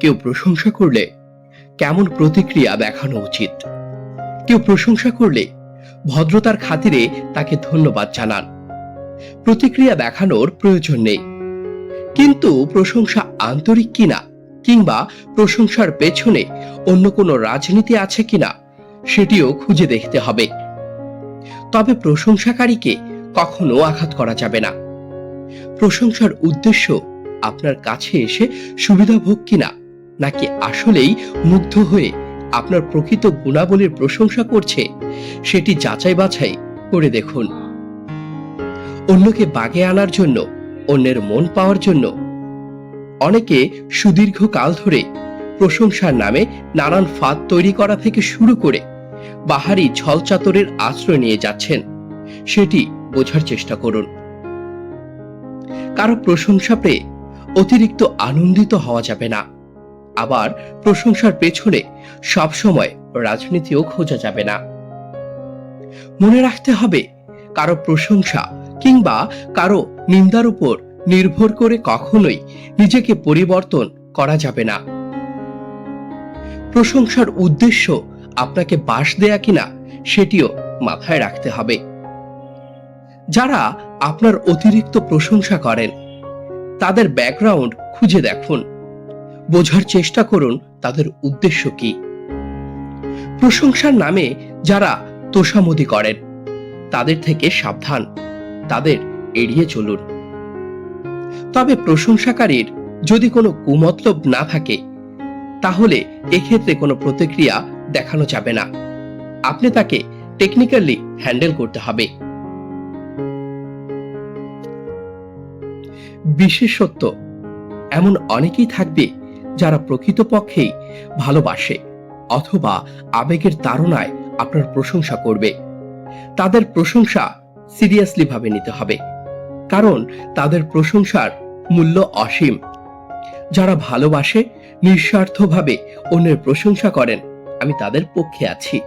কেউ প্রশংসা করলে কেমন প্রতিক্রিয়া দেখানো উচিত? কেউ প্রশংসা করলে ভদ্রতার খাতিরে তাকে ধন্যবাদ জানান। প্রতিক্রিয়া দেখানোর প্রয়োজন নেই। কিন্তু প্রশংসা আন্তরিক কিনা কিংবা প্রশংসার পেছনে অন্য কোনো রাজনীতি আছে কিনা সেটিও খুঁজে দেখতে হবে। তবে প্রশংসাকারীকে কখনো আঘাত করা যাবে না। প্রশংসার উদ্দেশ্য আপনার কাছে এসে সুবিধা ভোগ কিনা, নাকি আসলেই মুগ্ধ হয়ে আপনার প্রকৃত গুণাবলীর প্রশংসা করছে, সেটি যাচাই বাছাই করে দেখুন। অন্যকে বাগে আনার জন্য, অন্যের মন পাওয়ার জন্য। অনেকে সুদীর্ঘ কাল ধরে প্রশংসার নামে নানান ফাঁদ তৈরি করা থেকে শুরু করে বাহারি ছলচাতরের আশ্রয় নিয়ে যাচ্ছেন, সেটি বোঝার চেষ্টা করুন। কারও প্রশংসা পেয়ে অতিরিক্ত আনন্দিত হওয়া যাবে না। আবার প্রশংসার পেছনে সবসময় রাজনীতিও খোঁজা যাবে না। মনে রাখতে হবে, কারও প্রশংসা কিংবা কারও নিন্দার উপর নির্ভর করে কখনোই নিজেকে পরিবর্তন করা যাবে না। প্রশংসার উদ্দেশ্য আপনাকে বাস দেয়া কিনা সেটিও মাথায় রাখতে হবে। যারা আপনার অতিরিক্ত প্রশংসা করেন তাদের ব্যাকগ্রাউন্ড খুঁজে দেখুন। বোঝার চেষ্টা করুন তাদের উদ্দেশ্য কি। প্রশংসার নামে যারা তোষামদি করেন, তাদের থেকে সাবধান, তাদের এড়িয়ে চলুন। তবে প্রশংসাকারীর যদি কোনো কুমতলব না থাকে, তাহলে এক্ষেত্রে কোনো প্রতিক্রিয়া দেখানো যাবে না। আপনি তাকে টেকনিক্যালি হ্যান্ডেল করতে হবে। বিশেষত্ব। এমন অনেকেই থাকবে যারা প্রকৃতপক্ষেই ভালোবাসে অথবা আবেগের তাড়নায় আপনার প্রশংসা করবে। তাদের প্রশংসা সিরিয়াসলি ভাবে নিতে হবে। কারণ তাদের প্রশংসার মূল্য অসীম। যারা ভালোবাসে, নিঃস্বার্থভাবে অন্যের প্রশংসা করেন, আমি তাদের পক্ষে আছি।